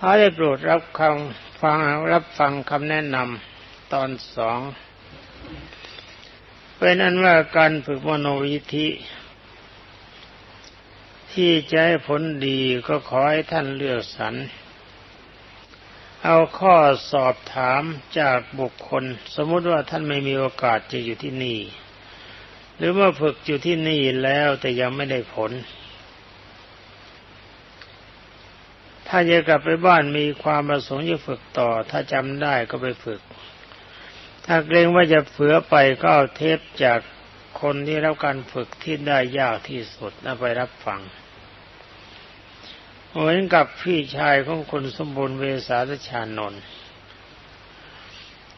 ขอได้โปรดรับคำฟังรับฟังคำแนะนำตอนสองเป็นอันว่าการฝึกมโนวิธิ ที่จะให้ผลดีก็ขอให้ท่านเลือกสรรเอาข้อสอบถามจากบุคคล สมมติว่าท่านไม่มีโอกาสจะอยู่ที่นี่ หรือว่าฝึกอยู่ที่นี่แล้วแต่ยังไม่ได้ผล ถ้าจะกลับไปบ้านมีความประสงค์จะฝึกต่อ ถ้าจำได้ก็ไปฝึก ถ้าเกรงว่าจะเผือไปก็เอาเทปจากคนที่รับการฝึกที่ได้ยากที่สุดนำไปรับฟังเหมือนกับพี่ชายของคนสมบูรณ์เวสาชานนท์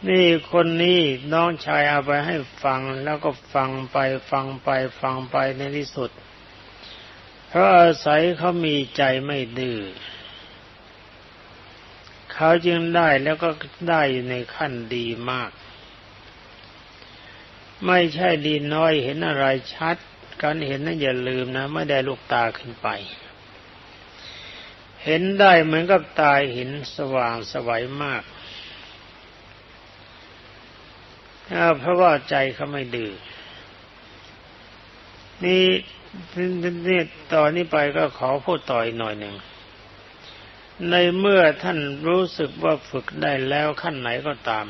นี่คนนี้น้องชายเอาไปให้ฟังแล้วก็ฟังไปฟังไปฟังไปในที่สุด เพราะอาศัยเขามีใจไม่ดื้อ เขาจึงได้แล้วก็ได้อยู่ในขั้นดีมาก ไม่ใช่ดีน้อยเห็นอะไรชัด การเห็นนั้นอย่าลืมนะ ไม่ได้ลูกตาขึ้นไป เห็นได้เหมือนกับตาเห็นสว่างสวัยมากเพราะว่าใจเขาไม่ดื้อนี่นี่ตอนนี้ไปก็ขอพูดต่ออีกหน่อยหนึ่ง ในเมื่อท่านรู้สึกว่าฝึกได้แล้วขั้นไหนก็ตาม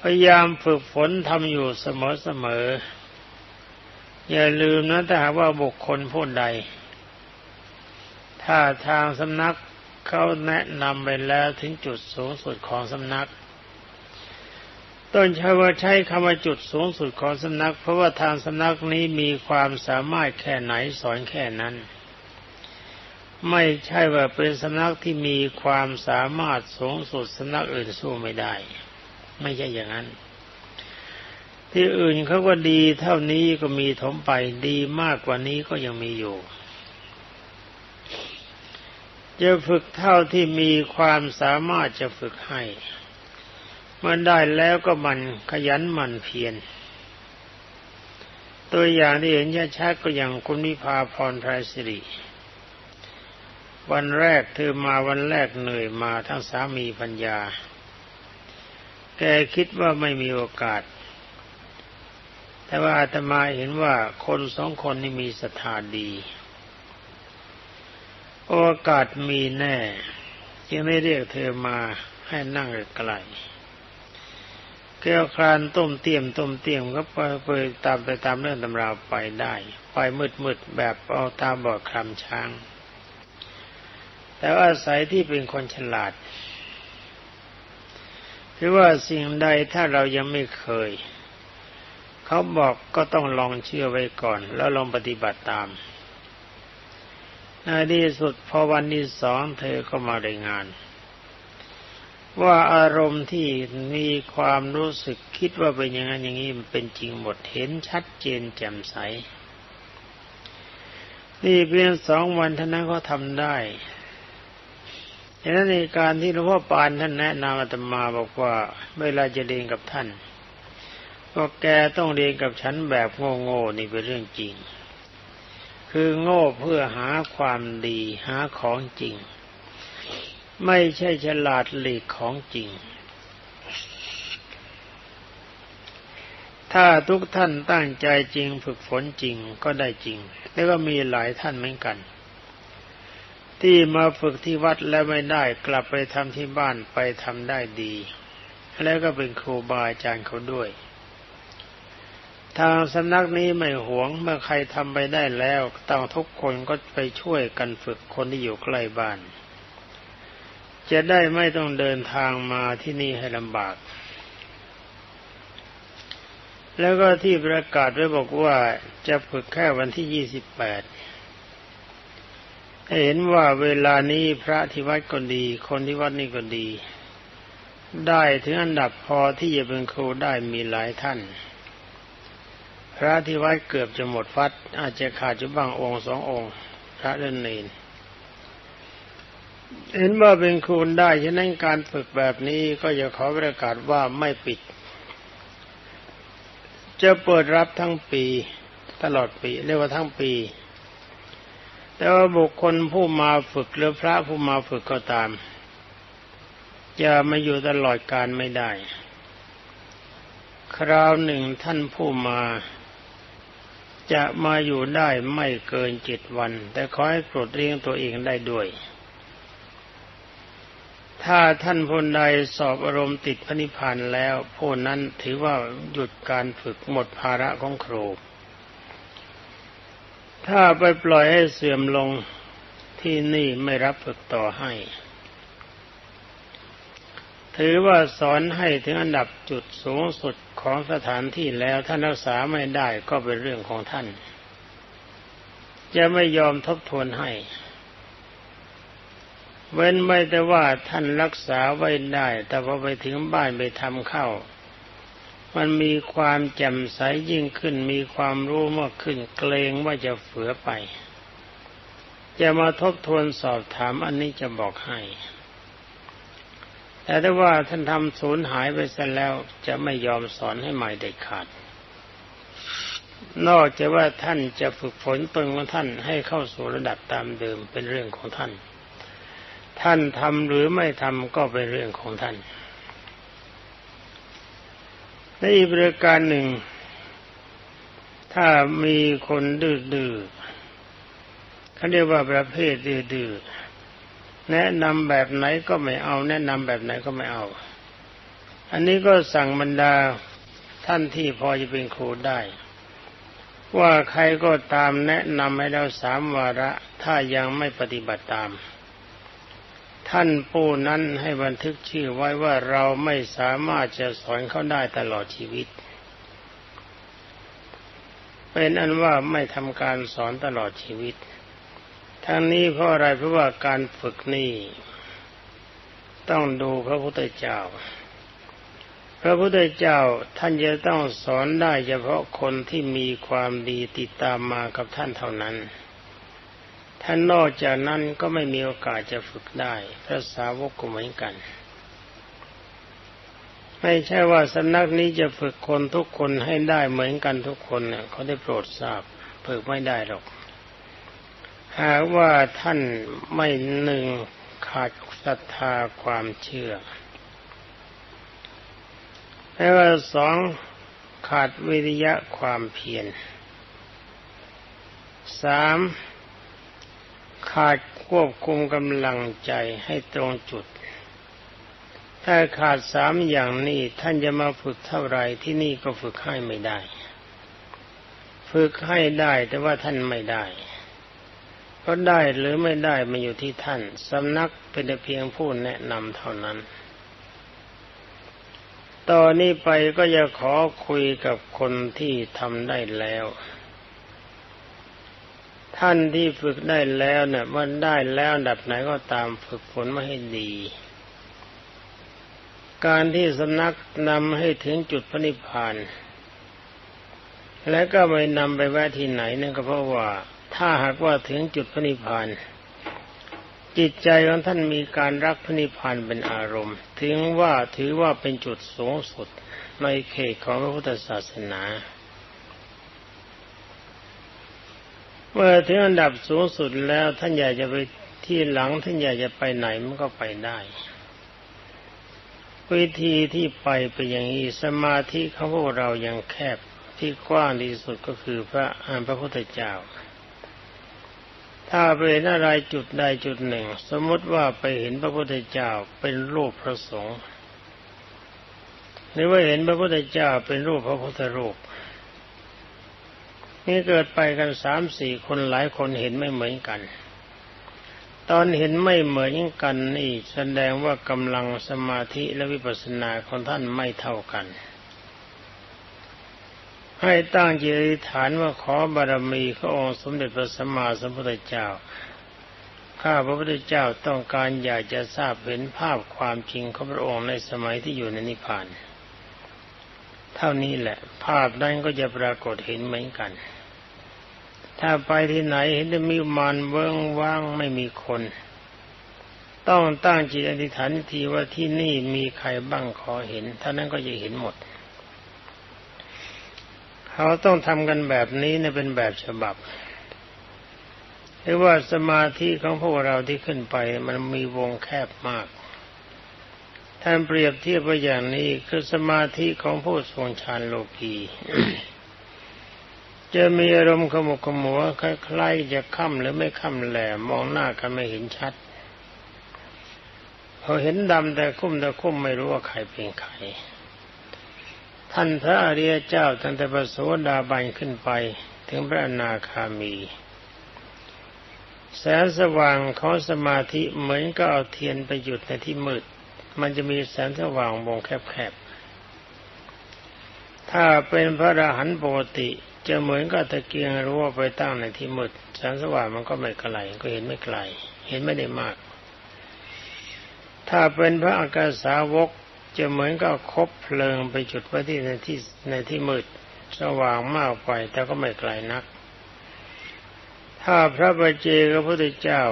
พยายามฝึกฝนทำอยู่เสมอๆอย่าลืมนะถ้าหากว่าบุคคลผู้ใด ถ้าทางสำนักเขาแนะนำไปแล้วถึงจุดสูงสุดของสำนัก ต้นช้ว่าใช้คำว่าจุดสูงสุดของสำนัก เพราะว่าทางสำนักนี้มีความสามารถแค่ไหนสอนแค่นั้น ไม่ใช่ว่าเป็นสำนักที่มีความสามารถสูงสุดสำนักอื่นสู้ไม่ได้ ไม่ใช่อย่างนั้น ที่อื่นเขาก็ดีเท่านี้ก็มีถมไปดีมากกว่านี้ก็ยังมีอยู่จะฝึกเท่าที่มีความสามารถจะฝึกให้เมื่อได้แล้วก็มันขยันมันเพียรตัวอย่างที่เห็นชัดก็อย่างคุณวิภาพรไพรสิริ วันแรกเธอมาวันแรกเหนื่อยมาทั้งสามีปัญญา แกคิดว่าไม่มีโอกาส แต่ว่าอาตมาเห็นว่าคนสองคนนี้มีศรัทธาดี โอกาสมีแน่ จึงได้เรียกเธอมาให้นั่งไกลเกลียวคลานต้มเตียมต้มเตียมก็ไปไปตามไปตามเรื่องตำราไปได้ ไปมืดมืดแบบเอาตาบอดคลำช้าง แต่ว่าอาศัยที่เป็นคนฉลาดคือว่าสิ่งใดถ้าเรายังไม่เคย เขาบอกก็ต้องลองเชื่อไว้ก่อน แล้วลองปฏิบัติตามในที่สุดพอวันที่สองเธอก็มารายงาน ว่าอารมณ์ที่มีความรู้สึกคิดว่าเป็นอย่างนั้นอย่างนี้มันเป็นจริงหมดเห็นชัดเจนแจ่มใสนี่เพียงสองวันเท่านั้นเขาทำได้ ฉะนั้นในการที่หลวงพ่อปานท่านแนะนำอาตมาบอกว่าเวลาจะเรียนกับท่านก็แกต้องเรียนกับฉันแบบโง่ๆนี่เป็นเรื่องจริง คือโง่เพื่อหาความดีหาของจริง ไม่ใช่ฉลาดหลีกของจริง ถ้าทุกท่านตั้งใจจริงฝึกฝนจริงก็ได้จริง แล้วก็มีหลายท่านเหมือนกัน ที่มาฝึกที่วัดแล้วไม่ได้กลับไปทำที่บ้านไปทำได้ดี แล้วก็เป็นครูบาอาจารย์เขาด้วย ทางสำนักนี้ไม่หวงเมื่อใครทำไปได้แล้วต้องทุกคนก็ไปช่วยกันฝึกคนที่อยู่ใกล้บ้าน จะได้ไม่ต้องเดินทางมาที่นี่ให้ลำบาก แล้วก็ที่ประกาศไว้บอกว่าจะฝึกแค่วันที่ยี่สิบแปด เห็นว่าเวลานี้พระที่วัดก็ดี คนที่วัดนี่ก็ดี ได้ถึงอันดับพอที่จะเป็นครูได้มีหลายท่าน พระที่วัดเกือบจะหมดฟัด อาจจะขาดจุบางองค์สององค์ พระเล่นเนนเห็นว่าเป็นครูได้ฉะนั้นการฝึกแบบนี้ก็จะขอประกาศว่าไม่ปิด จะเปิดรับทั้งปีตลอดปี เรียกว่าทั้งปี แต่ว่าบุคคลผู้มาฝึกหรือพระผู้มาฝึกก็ตาม จะมาอยู่ตลอดการไม่ได้ คราวหนึ่งท่านผู้มา จะมาอยู่ได้ไม่เกินเจ็ดวัน แต่ขอให้ปรดเลี้ยงตัวเองได้ด้วย ถ้าท่านผู้ใดสอบอารมณ์ติดพระนิพพานแล้วผู้นั้นถือว่าหยุดการฝึกหมดภาระของครู ถ้าไปปล่อยให้เสื่อมลงที่นี่ไม่รับฝึกต่อให้ ถือว่าสอนให้ถึงอันดับจุดสูงสุดของสถานที่แล้วท่านรักษาไม่ได้ก็เป็นเรื่องของท่าน จะไม่ยอมทบทวนให้ เว้นไม่แต่ว่าท่านรักษาไว้ได้ แต่พอไปถึงบ้านไปทำเข้า มันมีความแจ่มใสยิ่งขึ้น มีความรู้มากขึ้น เกรงว่าจะเฟือไป จะมาทบทวนสอบถามอันนี้จะบอกให้ แต่ถ้าว่าท่านทำสูญหายไปซะแล้วจะไม่ยอมสอนให้ใหม่เด็ดขาด นอกจากว่าท่านจะฝึกฝนตนของท่านให้เข้าสู่ระดับตามเดิมเป็นเรื่องของท่าน ท่านทำหรือไม่ทำก็เป็นเรื่องของท่าน ในอีกประการหนึ่ง ถ้ามีคนดื้อดื้อเขาเรียกว่าประเภทดื้อดื้อแนะนำแบบไหนก็ไม่เอา แนะนำแบบไหนก็ไม่เอา อันนี้ก็สั่งบรรดาท่านที่พอจะเป็นครูได้ ว่าใครก็ตามแนะนำให้เราสามวาระ ถ้ายังไม่ปฏิบัติตาม ท่านผู้นั้นให้บันทึกชื่อไว้ว่าเราไม่สามารถจะสอนเขาได้ตลอดชีวิต เป็นอันว่าไม่ทำการสอนตลอดชีวิต ทั้งนี้เพราะอะไรเพราะว่าการฝึกนี่ต้องดูพระพุทธเจ้า พระพุทธเจ้าท่านจะต้องสอนได้เฉพาะคนที่มีความดีติดตามมากับท่านเท่านั้น ถ้านนอกจากนั้นก็ไม่มีโอกาสจะฝึกได้พระสาวกก็เหมือนกัน ไม่ใช่ว่าสำนักนี้จะฝึกคนทุกคนให้ได้เหมือนกันทุกคนเนี่ยเขาได้โปรดทราบฝึกไม่ได้หรอก หากว่าท่านไม่หนึ่งขาดศรัทธาความเชื่อแล้วว่าสองขาดวิริยะความเพียรสาม ขาดควบคุมกำลังใจให้ตรงจุด ถ้าขาดสามอย่างนี้ท่านจะมาฝึกเท่าไรที่นี่ก็ฝึกให้ไม่ได้ ฝึกให้ได้แต่ว่าท่านไม่ได้ก็ได้หรือไม่ได้มาอยู่ที่ท่านสำนักเป็นเพียงผู้แนะนำเท่านั้น ตอนนี้ไปก็จะขอคุยกับคนที่ทำได้แล้ว ท่านที่ฝึกได้แล้วเนี่ยมันได้แล้วดับไหนก็ตามฝึกฝนมาให้ดี การที่สำนักนำให้ถึงจุดพระนิพพาน และก็ไม่นำไปแวะที่ไหนนั่นก็เพราะว่า ถ้าหากว่าถึงจุดพระนิพพานจิตใจของท่านมีการรักพระนิพพานเป็นอารมณ์ ถึงว่าถือว่าเป็นจุดสูงสุดในเขตของพระพุทธศาสนา เมื่อถึงอันดับสูงสุดแล้วท่านอยากจะไปที่หลังท่านอยากจะไปไหนมันก็ไปได้วิธีที่ไปเป็นอย่างนี้สมาธิของพวกเรายังแคบที่กว้างที่สุดก็คือพระอานพระพุทธเจ้า ถ้าไปเห็นอะไรจุดใดจุดหนึ่ง สมมติว่าไปเห็นพระพุทธเจ้าเป็นรูปพระสงฆ์หรือว่าเห็นพระพุทธเจ้าเป็นรูปพระพุทธรูป นี่เกิดไปกันสามสี่คนหลายคนเห็นไม่เหมือนกัน ตอนเห็นไม่เหมือนกันนี่แสดงว่ากำลังสมาธิและวิปัสสนาของท่านไม่เท่ากัน ให้ตั้งจิตฐานว่าขอบารมีพระองค์สมเด็จพระสัมมาสัมพุทธเจ้าข้าพระพุทธเจ้าต้องการอยากจะทราบเห็นภาพความจริงของพระองค์ในสมัยที่อยู่ในนิพพาน เท่านี้แหละ ภาพนั้นก็จะปรากฏเห็นเหมือนกัน ถ้าไปที่ไหนเห็นจะมีมานเวิ้งว่างไม่มีคน ต้องตั้งจิตอธิษฐานทีว่าที่นี่มีใครบ้างขอเห็นท่านั้นก็จะเห็นหมด เขาต้องทำกันแบบนี้เนี่ยเป็นแบบฉบับหรือว่าสมาธิของพวกเราที่ขึ้นไปมันมีวงแคบมาก ท่านเปรียบเทียบว่าอย่างนี้คือสมาธิของผู้ทรงฌานโลกี จะมีอารมณ์ขมุกขมัวคล้ายๆจะค่ำหรือไม่ค่ำแหลมมองหน้ากันไม่เห็นชัดพอเห็นดำแต่คุ้มแต่คุ้มไม่รู้ว่าใครเป็นใครท่านพระอริยเจ้าตั้งแต่ประโสดาบันขึ้นไป ถึงพระอนาคามี แสงสว่างของสมาธิเหมือนก็เอาเทียนไปหยุดในที่มืด มันจะมีแสงสว่างวงแคบๆถ้าเป็นพระอรหันต์ปกติ จะเหมือนกับตะเกียงรู้ว่าไปตั้งในที่มืดแสงสว่างมันก็ไม่ไกลก็เห็นไม่ไกล เห็นไม่ได้มาก ถ้าเป็นพระอากาสาวกจะเหมือนกับคบเพลิงไปจุดไว้ที่ในที่ในที่มืดสว่างมากไปแต่ก็ไม่ไกลนัก ถ้าพระบาเจกพระพุทธเจ้า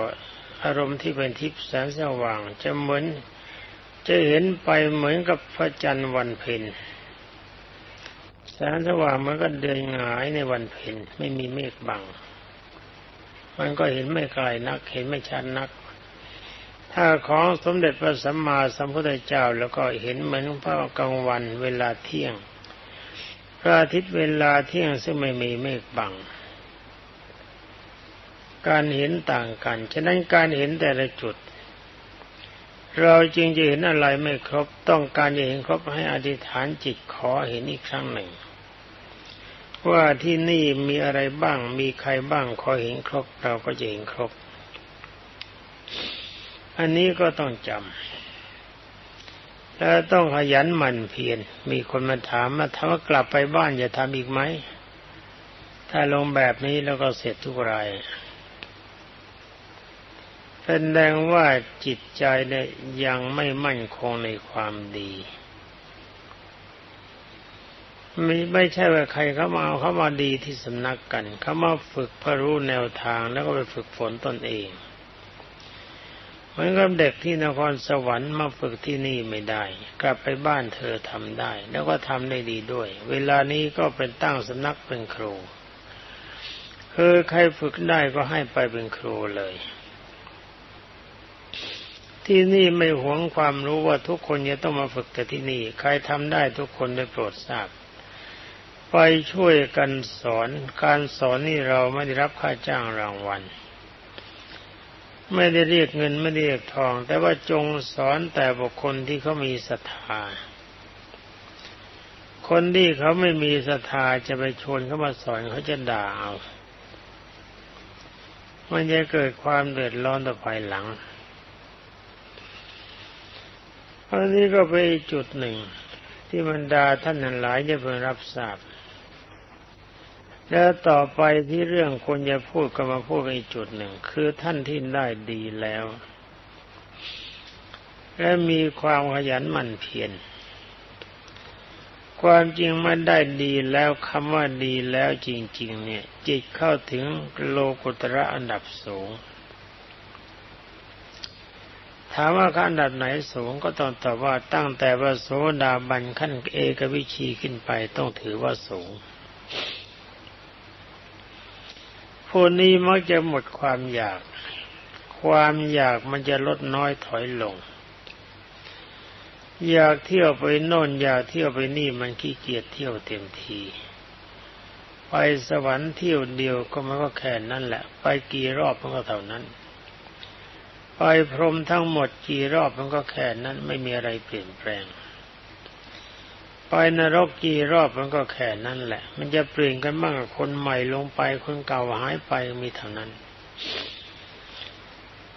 อารมณ์ที่เป็นทิพย์แสงสว่าง จะเหมือนจะเห็นไปเหมือนกับพระจันทร์วันเพ็ญ แสงสว่างมันก็เดินหงายในวันเพ็ญไม่มีเมฆบัง มันก็เห็นไม่ไกลนัก เห็นไม่ชัดนัก ถ้าของสมเด็จพระสัมมาสัมพุทธเจ้าแล้วก็เห็นเหมือนพระกลางวันเวลาเที่ยง พระอาทิตย์เวลาเที่ยงซึ่งไม่มีเมฆบัง การเห็นต่างกัน ฉะนั้นการเห็นแต่ละจุด เราจึงจะเห็นอะไรไม่ครบต้องการจะเห็นครบให้อธิษฐานจิตขอเห็นอีกครั้งหนึ่ง ว่าที่นี่มีอะไรบ้างมีใครบ้างขอเห็นครบ เราก็จะเห็นครบ อันนี้ก็ต้องจำแล้วต้องขยันหมั่นเพียรมีคนมาถามมาถ้าว่ากลับไปบ้านจะทำอีกไหมถ้าลงแบบนี้แล้วก็เสร็จทุกราย แสดงว่าจิตใจเนี่ยยังไม่มั่นคงในความดีไม่ไม่ใช่ว่าใครเขามาเอาเขามาดีที่สำนักกันเขามาฝึกพรู้แนวทางแล้วก็ไปฝึกฝนตนเองเหมือนกับเด็กที่นครสวรรค์มาฝึกที่นี่ไม่ได้ กลับไปบ้านเธอทำได้ แล้วก็ทำได้ดีด้วย เวลานี้ก็เป็นตั้งสำนักเป็นครูคือใครฝึกได้ก็ให้ไปเป็นครูเลย ที่นี่ไม่หวงความรู้ว่าทุกคนจะต้องมาฝึกแต่ที่นี่ ใครทำได้ทุกคนได้โปรดทราบ ไปช่วยกันสอน การสอนนี่เราไม่ได้รับค่าจ้างรางวัล ไม่ได้เรียกเงินไม่ได้เรียกทอง แต่ว่าจงสอนแต่บุคคลที่เขามีศรัทธา คนที่เขาไม่มีศรัทธาจะไปชวนเขามาสอนเขาจะด่าเอามันจะเกิดความเดือดร้อนต่อภายหลัง อันนี้ก็เป็นจุดหนึ่ง ที่บรรดาท่านนั้นหลายจะเพิ่งรับทราบ แล้วต่อไปที่เรื่องคนจะพูดก็มาพูดอีกจุดหนึ่ง คือท่านที่ได้ดีแล้ว และมีความขยันหมั่นเพียรความจริงมันได้ดีแล้วคำว่าดีแล้วจริง ๆ เนี่ย จิตเข้าถึงโลกุตระอันดับสูง ถามว่าขั้นดับไหนสูงก็ต้องตอบว่าตั้งแต่ว่าโสดาบันขั้นเอกวิชีขึ้นไปต้องถือว่าสูงผู้นี้มักจะหมดความอยาก ความอยากมันจะลดน้อยถอยลง อยากเที่ยวไปโน่นอยากเที่ยวไปนี่มันขี้เกียจเที่ยวเต็มที ไปสวรรค์เที่ยวเดียวก็มันก็แค่นั้นแหละ ไปกี่รอบมันก็เท่านั้น ไปพรมทั้งหมดกี่รอบมันก็แค่นั้นไม่มีอะไรเปลี่ยนแปลง ไปนรกกี่รอบมันก็แค่นั้นแหละ มันจะเปลี่ยนกันบ้างคนใหม่ลงไปคนเก่าหายไปมีเท่านั้น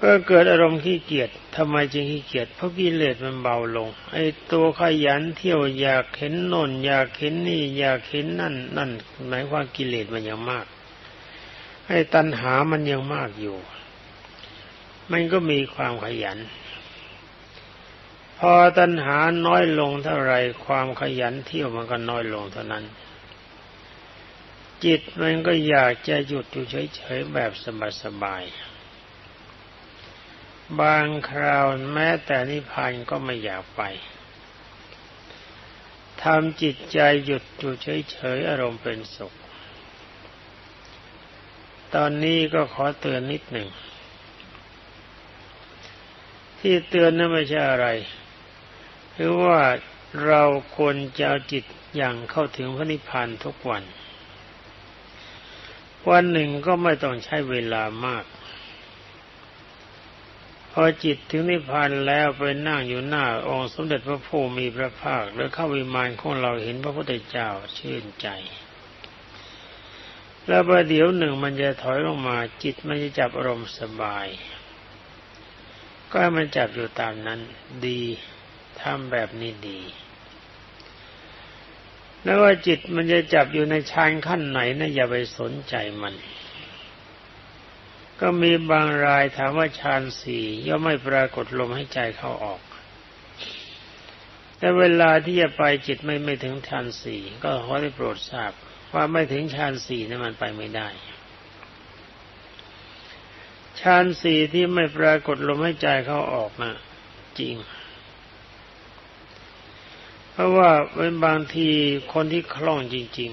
ก็เกิดอารมณ์ขี้เกียจทำไมจึงขี้เกียจเพราะกิเลสมันเบาลง ไอ้ตัวขยันเที่ยวอยากเห็นโน่นอยากเห็นนี่ อยากเห็นนั่น นั่นหมายว่ากิเลสมันยังมาก ไอ้ตัณหามันยังมากอยู่ มันก็มีความขยัน พอตัณหาน้อยลงเท่าไรความขยันเที่ยวมันก็น้อยลงเท่านั้น จิตมันก็อยากจะหยุดอยู่เฉยๆแบบสบายๆบางคราวแม้แต่นิพพานก็ไม่อยากไปทำจิตใจหยุดอยู่เฉยๆอารมณ์เป็นสุข ตอนนี้ก็ขอเตือนนิดหนึ่ง ที่เตือนนั้นไม่ใช่อะไรคือว่าเราควรจะเอาจิตอย่างเข้าถึงพระนิพพานทุกวัน วันหนึ่งก็ไม่ต้องใช้เวลามาก พอจิตถึงนิพพานแล้วไปนั่งอยู่หน้าองค์สมเด็จพระผู้มีพระภาคหรือเข้าวิมานของเราเห็นพระพุทธเจ้าชื่นใจแล้วประเดี๋ยวหนึ่งมันจะถอยลงมาจิตมันจะจับอารมณ์สบาย ก็มันจับอยู่ตามนั้น ดีทำแบบนี้ดี แล้วว่าจิตมันจะจับอยู่ในฌานขั้นไหนนะอย่าไปสนใจมัน ก็มีบางรายถามว่าฌานสี่ย่อมไม่ปรากฏลมให้ใจเข้าออก แต่เวลาที่จะไปจิตไม่ไม่ถึงฌานสี่ก็ขอได้โปรดทราบว่าไม่ถึงฌานสี่นั้นมันไปไม่ได้านสี่ที่ไม่ปรากฏลมให้ใจเขาออกนะจริง เพราะว่าเป็นบางทีคนที่คล่องจริง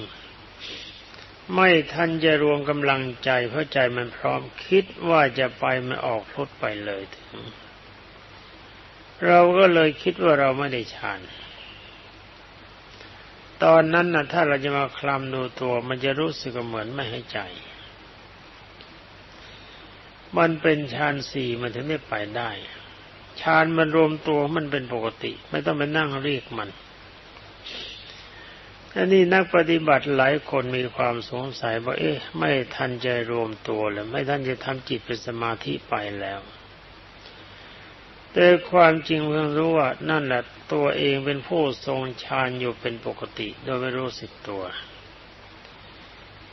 ๆ ไม่ทันจะรวมกำลังใจ เพราะใจมันพร้อมคิดว่าจะไปมันออกพุดไปเลยถึงเราก็เลยคิดว่าเราไม่ได้ฌาน ตอนนั้นนะถ้าเราจะมาคลำดูตัว มันจะรู้สึกเหมือนไม่ให้ใจ มันเป็นฌานสี่มันถึงได้ไปได้ฌานมันรวมตัวมันเป็นปกติ ไม่ต้องไปนั่งเรียกมันอันนี้นักปฏิบัติหลายคนมีความสงสัยว่าเอ๊ะ ไม่ทันใจรวมตัวเลยไม่ทันจะทำจิตเป็นสมาธิไปแล้ว แต่ความจริงเพิ่งรู้ว่านั่นแหละตัวเองเป็นผู้ทรงฌานอยู่เป็นปกติ โดยไม่รู้สึกตัว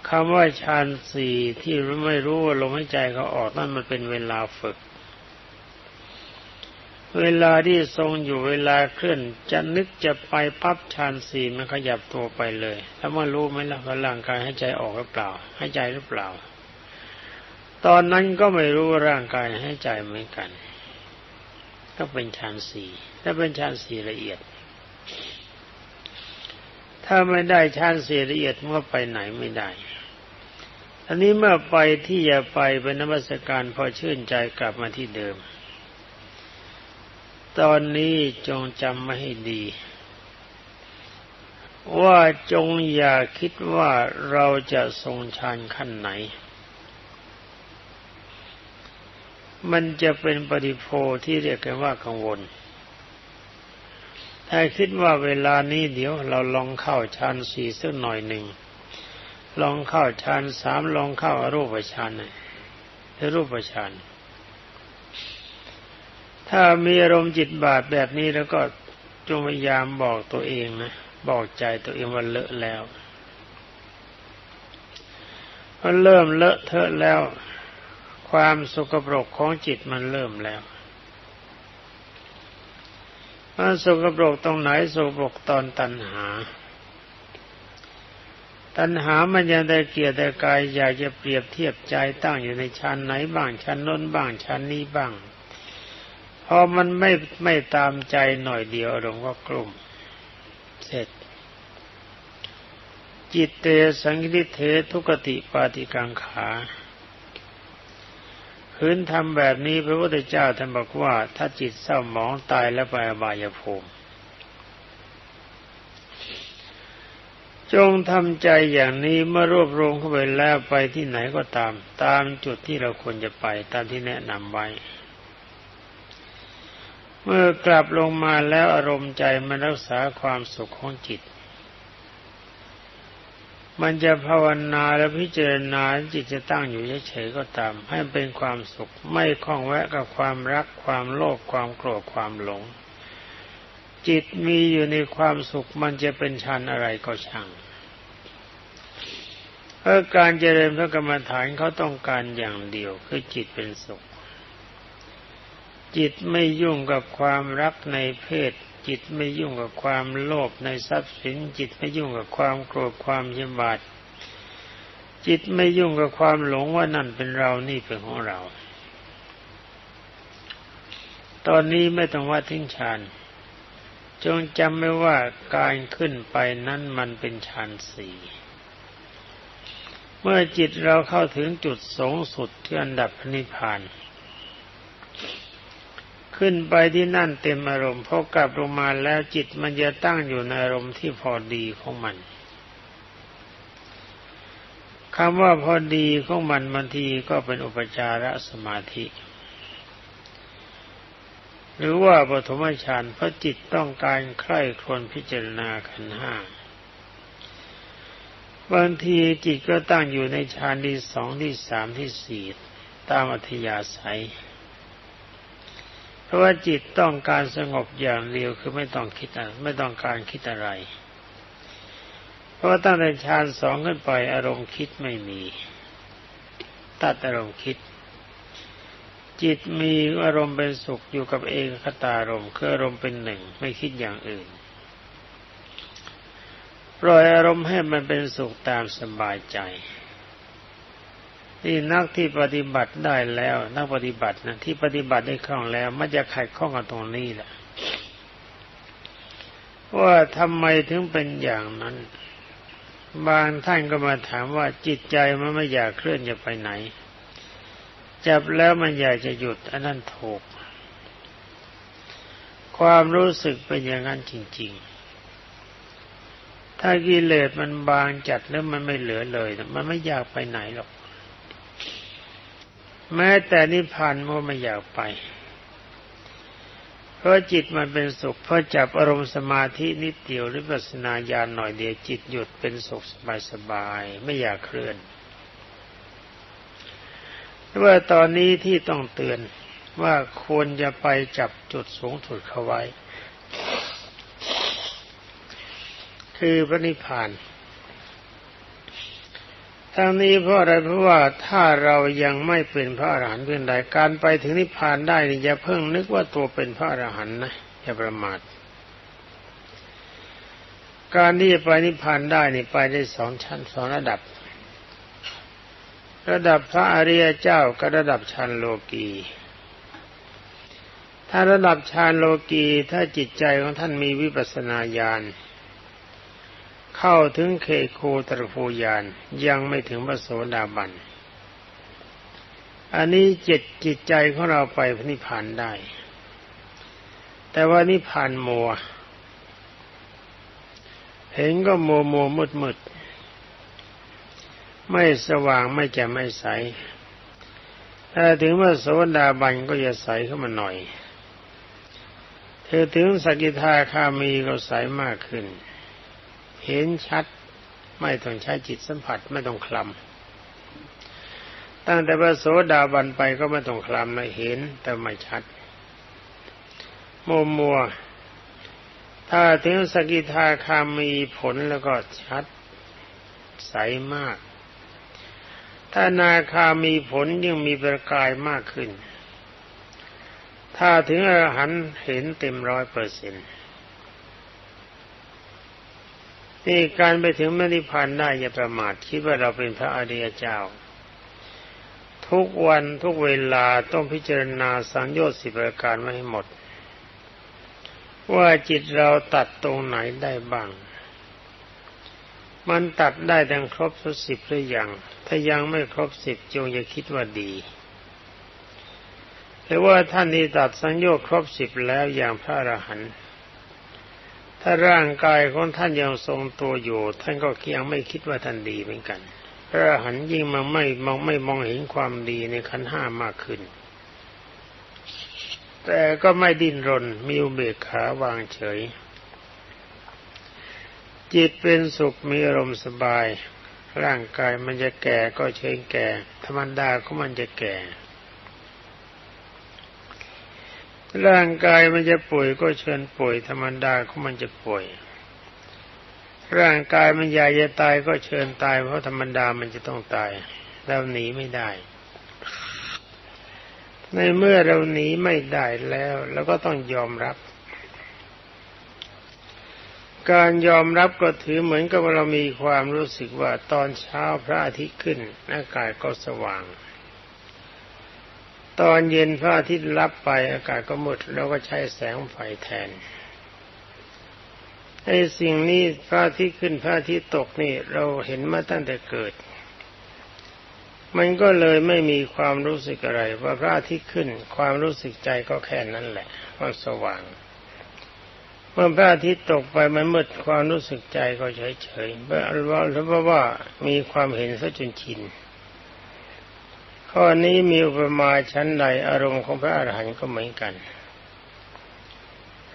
คำว่าฌานสี่ที่ไม่รู้ว่าลมหายใจเขาออกนั่นมันเป็นเวลาฝึก เวลาที่ทรงอยู่เวลาเคลื่อนจะนึกจะไปปั๊บฌานสี่มันขยับตัวไปเลย แล้วมารู้ไหมล่ะว่าร่างกายให้ใจออกหรือเปล่าให้ใจหรือเปล่า ตอนนั้นก็ไม่รู้ว่าร่างกายให้ใจเหมือนกัน ก็เป็นฌานสี่ถ้าเป็นฌานสี่ละเอียด ถ้าไม่ได้ฌานสี่ละเอียดมันก็ไปไหนไม่ได้ อันนี้เมื่อไปที่จะไปเป็นนมัสการพอชื่นใจกลับมาที่เดิม ตอนนี้จงจำมาให้ดี ว่าจงอย่าคิดว่าเราจะทรงฌานขั้นไหน มันจะเป็นปฏิโพที่เรียกกันว่ากังวล ถ้าคิดว่าเวลานี้เดี๋ยวเราลองเข้าฌานสี่สักหน่อยหนึ่ง ลองเข้าฌานสามลองเข้าอรูปฌานหรือรูปฌานถ้ามีอารมณ์จิตบาดแบบนี้แล้วก็จงพยายามบอกตัวเองนะบอกใจตัวเองว่าเลอะแล้วมันเริ่มเลอะเทอะแล้ว ความสกปรกของจิตมันเริ่มแล้วมันสกปรกตรงไหนสกปรกตอนตัณหา ตัณหามันยังได้เกียรติกายอยากจะเปรียบเทียบใจตั้งอยู่ในชั้นไหนบ้างชั้นน้นบ้างชั้นนี้บ้างพอมันไม่ไม่ตามใจหน่อยเดียวอารมณ์ก็กลุ่ม เสร็จ จิตเตสังคิเททุกติปาติกังขาพื้นทำแบบนี้พระพุทธเจ้าท่านบอกว่า ถ้าจิตเศร้าหมองตายแล้วไปอบายภูมิ จงทำใจอย่างนี้เมื่อรวบรวมเข้าไปแล้วไปที่ไหนก็ตาม ตามจุดที่เราควรจะไปตามที่แนะนำไว้ เมื่อกลับลงมาแล้วอารมณ์ใจมันรักษาความสุขของจิต มันจะภาวนาและพิจารณาจิตจะตั้งอยู่เฉยๆก็ตาม ให้เป็นความสุขไม่คล้องแวะกับความรักความโลภความโกรธความหลง จิตมีอยู่ในความสุขมันจะเป็นฌานอะไรก็ช่างเพราะการเจริญพระกรรมฐานเขาต้องการอย่างเดียวคือจิตเป็นสุข จิตไม่ยุ่งกับความรักในเพศ จิตไม่ยุ่งกับความโลภในทรัพย์สิน จิตไม่ยุ่งกับความโกรธความยบาดจิตไม่ยุ่งกับความหลงว่านั่นเป็นเรานี่เป็นของเรา ตอนนี้ไม่ต้องว่าทิ้งฌาน จงจำไว้ว่าการขึ้นไปนั้นมันเป็นฌานสี่เมื่อจิตเราเข้าถึงจุดสูงสุดที่อันดับพระนิพพาน ขึ้นไปที่นั่นเต็มอารมณ์พอกลับลงมาแล้วจิตมันจะตั้งอยู่ในอารมณ์ที่พอดีของมันคำว่าพอดีของมันบางทีก็เป็นอุปจารสมาธิ หรือว่าปฐมฌานเพราะจิตต้องการใคร่ครวญพิจารณาขันห้าบางทีจิตก็ตั้งอยู่ในฌานที่สองที่สามที่สี่ตามอัธยาศัย เพราะว่าจิตต้องการสงบอย่างเดียวคือไม่ต้องคิดไม่ต้องการคิดอะไร เพราะว่าตั้งแต่ฌานสองขึ้นไปอารมณ์คิดไม่มี ตัดอารมณ์คิด จิตมีอารมณ์เป็นสุขอยู่กับเองคตารมณ์คืออารมณ์เป็นหนึ่งไม่คิดอย่างอื่นปล่อยอารมณ์ให้มันเป็นสุขตามสบายใจนี่นักที่ปฏิบัติได้แล้ว นักปฏิบัตินะที่ปฏิบัติได้คล่องแล้ว มันจะขัดข้องกับตรงนี้แหละว่าทำไมถึงเป็นอย่างนั้น บางท่านก็มาถามว่าจิตใจมันไม่อยากเคลื่อนจะไปไหน จับแล้วมันอยากจะหยุดอันนั้นถูก ความรู้สึกเป็นอย่างนั้นจริง ๆ ถ้ากิเลสมันบางจัดแล้วมันไม่เหลือเลย มันไม่อยากไปไหนหรอก แม้แต่นิพพานมันไม่อยากไป เพราะจิตมันเป็นสุข เพราะจับอารมณ์สมาธินิดเดียวหรือปัสนาญาณหน่อยเดียวจิตหยุดเป็นสุขสบายๆไม่อยากเคลื่อน ว่าตอนนี้ที่ต้องเตือนว่าควรจะไปจับจุดสูงสุดเขาไว้ คือพระนิพพานทั้งนี้เพราะอะไรเพราะว่าถ้าเรายังไม่เป็นพระอรหันต์เพื่อนใดการไปถึงนิพพานได้นี่อย่าเพิ่งนึกว่าตัวเป็นพระอรหันต์นะอย่าประมาท การที่จะไปนิพพานได้นี่ไปได้สองชั้นสองระดับ ระดับพระอริยเจ้ากับระดับชั้นโลกีถ้าระดับฌานโลกีถ้าจิตใจของท่านมีวิปัสนาญาณเข้าถึงเขโคตรภูยานยังไม่ถึงพระโสดาบัน อันนี้จิตจิตใจของเราไปพนิพานได้ แต่ว่านิพานมัว เห็นก็มัวมัวมืดมืด ไม่สว่างไม่แจ่มไม่ใสถ้าถึงว่าโสดาบันก็จะใสขึ้นมาหน่อย เธอถึงสกิทาคามีก็ใสมากขึ้น เห็นชัดไม่ต้องใช้จิตสัมผัสไม่ต้องคลำตั้งแต่พระโสดาบันไปก็ไม่ต้องคลำนะเห็นแต่ไม่ชัดมัวมัวถ้าถึงสกิทาคามีผลแล้วก็ชัดใสมาก ถ้านาคามีผลยังมีประกายมากขึ้น ถ้าถึงอรหันเห็นเต็มร้อยเปอร์เซ็นต์นี่การไปถึงมรรคผานได้อย่าประมาทคิดว่าเราเป็นพระอริยเจ้า ทุกวันทุกเวลาต้องพิจารณาสังโยชน์สิบประการไม่ให้หมด ว่าจิตเราตัดตรงไหนได้บ้าง มันตัดได้ดังครบทุกสิบหรือยัง ถ้ายังไม่ครบสิบจงอย่าคิดว่าดีหรือว่าท่านที่ตัดสังโยชน์ครบสิบแล้วอย่างพระอรหันต์ถ้าร่างกายของท่านยังทรงตัวอยู่ ท่านก็ยังไม่คิดว่าท่านดีเหมือนกัน พระหันยิ่งมาไม่มองไม่มองเห็นความดีในขันห้ามากขึ้น แต่ก็ไม่ดิ้นรนมีอุเบกขาวางเฉย จิตเป็นสุขมีอารมณ์สบาย ร่างกายมันจะแก่ก็เชิญแก่ ธรรมดาก็มันจะแก่ ร่างกายมันจะป่วยก็เชิญป่วย ธรรมดาของมันจะป่วย ร่างกายมันใหญ่จะตายก็เชิญตาย เพราะธรรมดามันจะต้องตายเราหนีไม่ได้ ในเมื่อเราหนีไม่ได้แล้วเราก็ต้องยอมรับ การยอมรับก็ถือเหมือนกับเรามีความรู้สึกว่าตอนเช้าพระอาทิตย์ขึ้นอากาศก็สว่าง ตอนเย็นพระอาทิตย์รับไปอากาศก็มืดแล้วก็ใช้แสงไฟแทนไอ้สิ่งนี้พระอาทิตย์ขึ้นพระอาทิตย์ตกนี่เราเห็นมาตั้งแต่เกิด มันก็เลยไม่มีความรู้สึกอะไร ว่าพระอาทิตย์ขึ้น ความรู้สึกใจก็แค่นั้นแหละมันสว่าง มื่อพระอาทิตย์ตกไปมันมืดความรู้สึกใจก็เฉยเฉยเพราะว่าหรือว่ามีความเห็นซะจนชินข้อนี้มีอุปมาชั้นใดอารมณ์ของพระอรหันต์ก็เหมือนกัน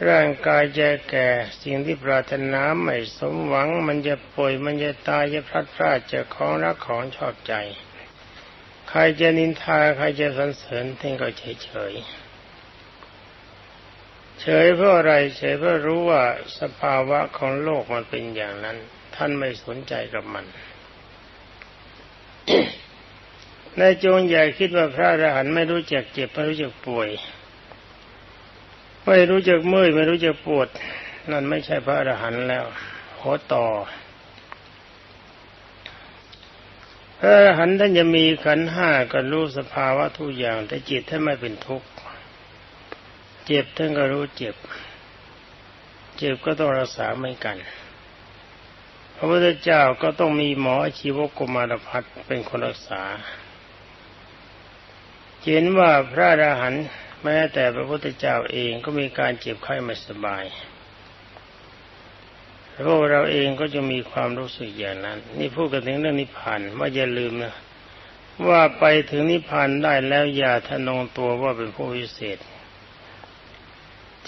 ร่างกายจะแก่สิ่งที่ปรารถนาไม่สมหวัง มันจะป่วยมันจะตายจะพลัดพรากจากของรักของชอบใจ ใครจะนินทาใครจะสรรเสริญท่านก็เฉยเฉย เฉยเพราะอะไรเฉยเพราะรู้ว่าสภาวะของโลกมันเป็นอย่างนั้น ท่านไม่สนใจกับมันนายจงอย่าคิดว่าพระอรหันต์ไม่รู้จักเจ็บไม่รู้จักป่วย ไม่รู้จักเมื่อยไม่รู้จักปวด นั่นไม่ใช่พระอรหันต์แล้วหัวต่อ พระอรหันต์ท่านจะมีขันห้าก็รู้สภาวะทุกอย่าง แต่จิตท่านไม่เป็นทุกข์ เจ็บท่านก็รู้เจ็บ เจ็บก็ต้องรักษาไม่กัน พระพุทธเจ้าก็ต้องมีหมอชีวกุมารพัฒเป็นคนรักษา เห็นว่าพระอราหันต์แม้แต่พระพุทธเจ้าเองก็มีการเจ็บไข้ไม่สบายพวกเราเองก็จะมีความรู้สึกอย่างนั้น นี่พูดกันถึงเรื่องนิพพานว่าอย่าลืมนะว่าไปถึงนิพพานได้แล้วอย่าทะนงตัวว่าเป็นผู้พิเศษ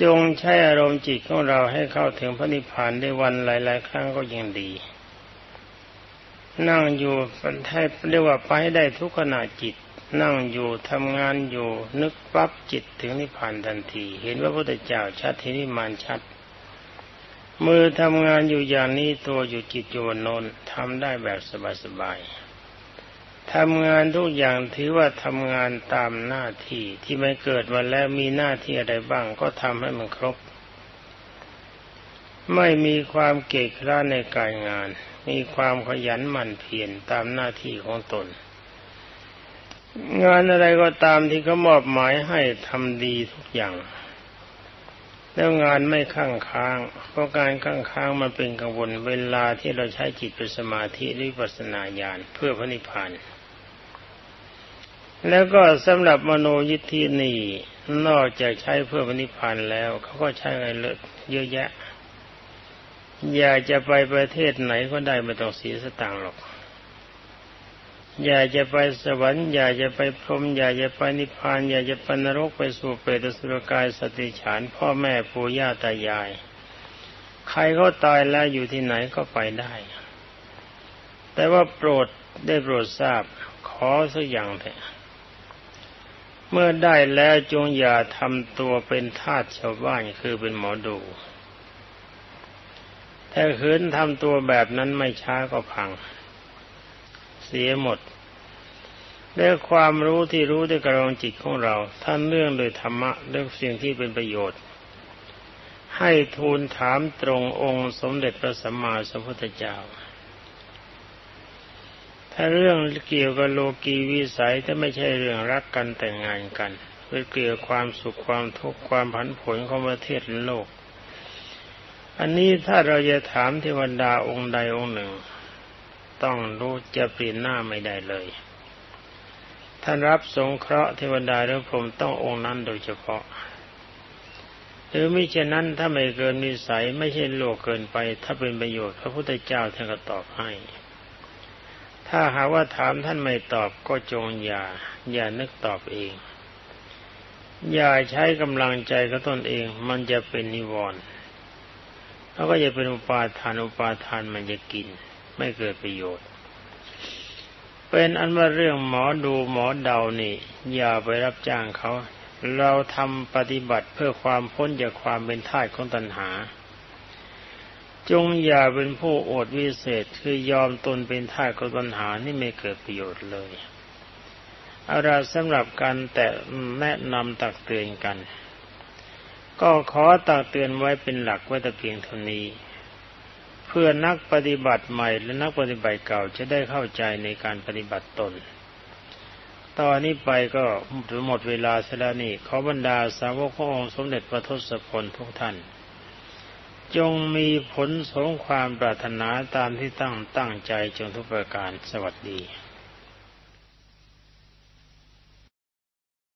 จงใช้อารมณ์จิตของเราให้เข้าถึงพระนิพพานได้วันหลาย ๆ ครั้งก็ยังดี นั่งอยู่ให้เรียกว่าไปได้ทุกขณะจิต นั่งอยู่ทำงานอยู่นึกปั๊บจิตถึงนิพพานทันที เห็นว่าพระพุทธเจ้าชัดทีนิมานชัด มือทำงานอยู่อย่างนี้ตัวอยู่จิตอยู่นนทำได้แบบสบายๆ ทำงานทุกอย่างถือว่าทำงานตามหน้าที่ที่ไม่เกิดมาแล้วมีหน้าที่อะไรบ้างก็ทำให้มันครบ ไม่มีความเกะกะในการงาน มีความขยันหมั่นเพียรตามหน้าที่ของตน งานอะไรก็ตามที่เขามอบหมายให้ทำดีทุกอย่าง แล้วงานไม่ข้างค้าง เพราะการข้างค้างมันเป็นกังวลเวลาที่เราใช้จิตเป็นสมาธิหรือปัสนาญาณเพื่อพระนิพพาน แล้วก็สำหรับมโนยิทธินี่นอกจากใช้เพื่อพระนิพพานแล้วเขาก็ใช้อะไรเลอะเยอะแยะ อยากจะไปประเทศไหนก็ได้ไม่ต้องเสียสตางค์หรอก อยากจะไปสวรรค์อยากจะไปพรหมอยากจะไปนิพพานอยากจะไปนรกไปสู่เปรตสุรกายสติฉาน พ่อแม่ปู่ย่าตายาย ใครเขาตายแล้วอยู่ที่ไหนก็ไปได้ แต่ว่าโปรดได้โปรดทราบขอสักอย่างเถอะ เมื่อได้แล้วจงอย่าทำตัวเป็นทาสชาวบ้านคือเป็นหมอดูถ้าคืนทำตัวแบบนั้นไม่ช้าก็พัง เสียหมดและความรู้ที่รู้ด้วยกระองจิตของเราท่านเรื่องโดยธรรมะเรื่องสิ่งที่เป็นประโยชน์ ให้ทูลถามตรงองค์สมเด็จพระสัมมาสัมพุทธเจ้า ถ้าเรื่องเกี่ยวกับโลกีวิสัยถ้าไม่ใช่เรื่องรักกันแต่งงานกันเพื่อเกี่ยวความสุขความทุกข์ความผันผวนของประเทศโลก อันนี้ถ้าเราจะถามเทวดาองค์ใดองค์หนึ่ง ต้องรู้จะเปลี่ยนหน้าไม่ได้เลยท่านรับสงเคราะห์เทวดาหรือพรหมต้ององค์นั้นโดยเฉพาะ หรือมิฉะนั้นถ้าไม่เกินนิสัยไม่ใช่โลกเกินไป ถ้าเป็นประโยชน์พระพุทธเจ้าท่านก็ตอบให้ ถ้าหาว่าถามท่านไม่ตอบก็จงอย่า อย่านึกตอบเอง อย่าใช้กำลังใจกับตนเอง มันจะเป็นนิวรณ์แล้วก็จะเป็นอุปาทานอุปาทานมันจะกิน ไม่เกิดประโยชน์ เป็นอันว่าเรื่องหมอดูหมอเดานี่ อย่าไปรับจ้างเขา เราทำปฏิบัติเพื่อความพ้นจากความเป็นทาสของตัณหา จงอย่าเป็นผู้โอดวิเศษคือยอมตนเป็นทาสของตัณหานี่ไม่เกิดประโยชน์เลยเอาราสำหรับการแต่แนะนำตักเตือนกัน ก็ขอตักเตือนไว้เป็นหลักไว้แต่เพียงเท่านี้ เพื่อนักปฏิบัติใหม่และนักปฏิบัติเก่าจะได้เข้าใจในการปฏิบัติตน ตอนนี้ไปก็หมดเวลาเสียแล้วนี่ขอบรรดาสาวกขององค์สมเด็จพระทศพลทุกท่าน จงมีผลสงความปรารถนาตามที่ตั้งตั้งใจจงทุกประการสวัสดี